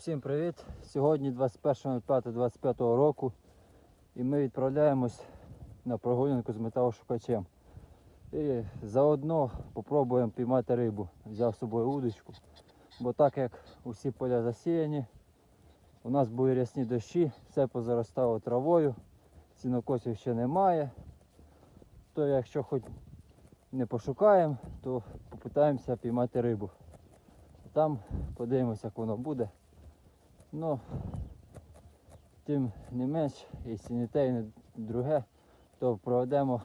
Усім привіт! Сьогодні 21.05.25 року і ми відправляємось на прогулянку з металошукачем. І заодно попробуємо піймати рибу. Взяв з собою удочку. Бо так як усі поля засіяні, у нас були рясні дощі, все позаростало травою, сінокосів ще немає. То якщо хоч не пошукаємо, то попитаємося піймати рибу. Там подивимося, як воно буде. Ну, тим не менш, якщо не те і не друге, то проведемо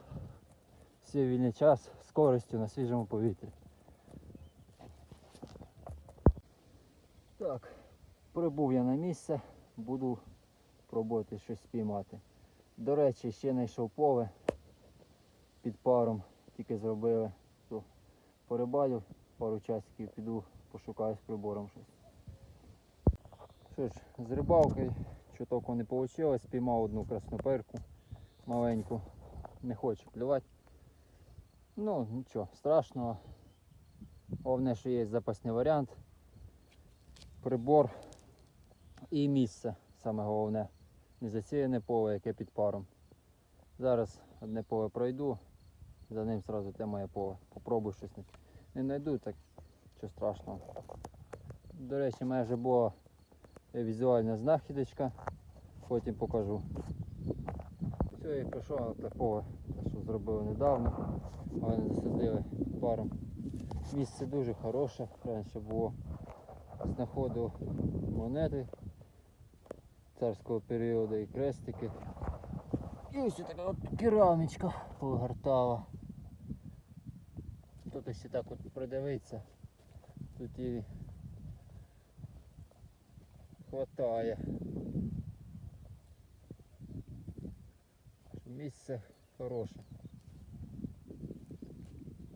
свій вільний час з користю на свіжому повітрі. Так, прибув я на місце, буду пробувати щось спіймати. До речі, ще знайшов поле під паром, тільки зробили. То порибалю пару часиків, піду пошукаю з прибором щось. Що ж, з рибалкою чуток не вийшло, спіймав одну красноперку маленьку, не хочу клювати. Ну, нічого, страшного. Головне, що є запасний варіант. Прибор і місце, саме головне. Не засіяне поле, яке під паром. Зараз одне поле пройду, за ним одразу те моє поле. Попробую щось не- знайду, так що страшного. До речі, вже була візуальна знахідочка, потім покажу. Все, і прийшов на те, що зробили недавно, але засадили паром. Місце дуже хороше, раніше було знаходив монети царського періоду і крестики. І ось така от керамічка погортала. Тут ось так от придивиться. Тут і хватає. Місце хороше.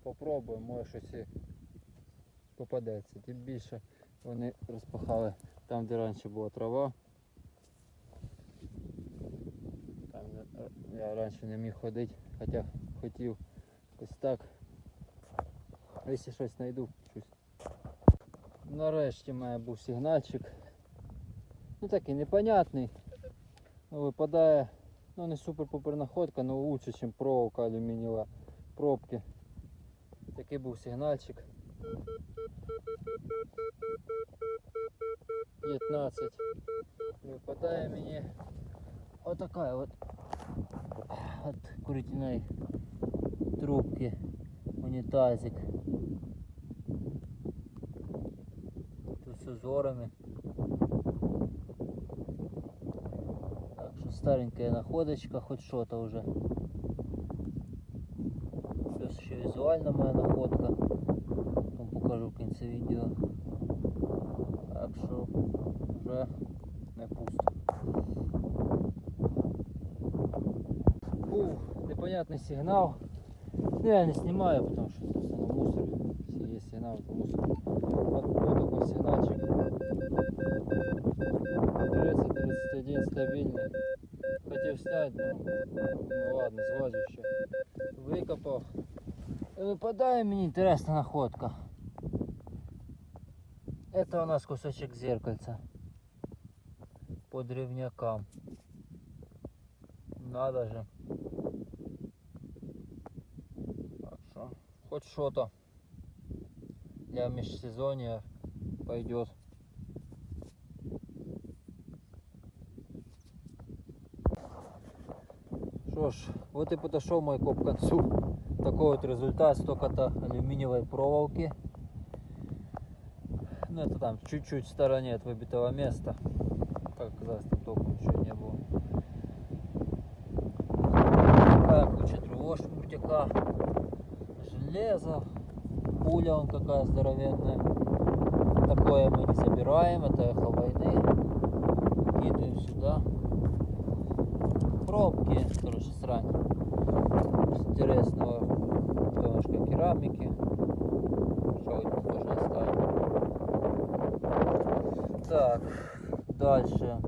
Попробуємо, може щось попадеться. Тим більше вони розпахали там, де раніше була трава. Там я раніше не міг ходити, хоча хотів ось так. Якщо щось знайду, щось. Нарешті мене був сигнальчик. Ну такий непонятний. Ну, випадає, ну не супер-пупер находка, але лучше, ніж проволока алюмінієва пробки. Такий був сигнальчик. 15. Випадає мені отака от от курительної трубки унітазик. Тут з узорами. старенькая находочка, хоч що-то вже. Плюс ще візуальна моя находка. Потім покажу в кінці відео. Так що вже не пусто. Був непонятний сигнал. Ну я не снимаю, потому что это все на мусор. Если есть сигнал, то мусор. Вот, вот такой сигнальчик. 30-31 стабильный. Хотел снять, но ну ладно, злазю еще. Викопав. І випадає мені інтересна находка. Это у нас кусочек зеркальца. По древнякам. Надо же. Так что, хоть что-то для межсезонья пойдет. Что ж, вот и подошел мой коп к концу. Такой вот результат, столько-то алюминиевой проволоки. Ну это там чуть-чуть в стороне от выбитого места. Как оказалось, там толком ничего не было. Такая куча другого шмуртяка. Железо. Пуля он какая здоровенная. Такое мы не собираем, это эхо войны. Кидаем сюда. Пробки, короче, срань. С интересного донышка керамики. Что можно оставить. Так, дальше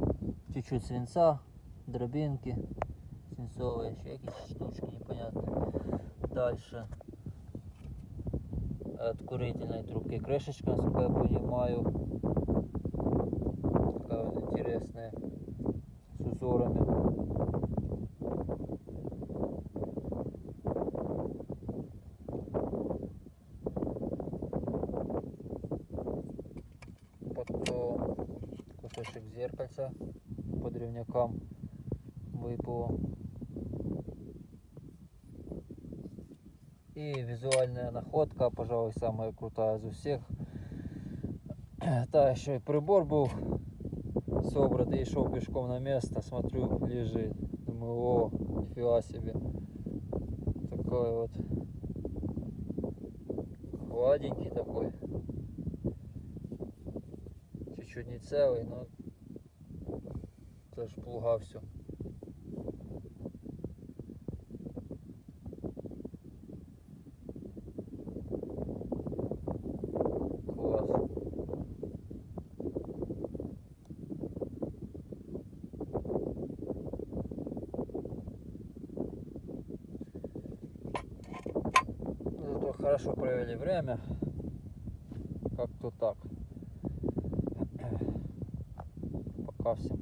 чуть-чуть свинца, дробинки, свинцовые, еще какие штучки непонятные. Дальше от курительной трубки крышечка, насколько я понимаю. такая вот интересная с узорами. Зеркальца по древнякам выпало. И визуальная находка, пожалуй, самая крутая из всех. Та еще и прибор был собран, и шел пешком на место, смотрю, лежит. Думаю, о, нифига себе. Такой вот гладенький такой. Чуть-чуть не целый, но аж плугався. хорошо провели время. Как-то так. Пока всем.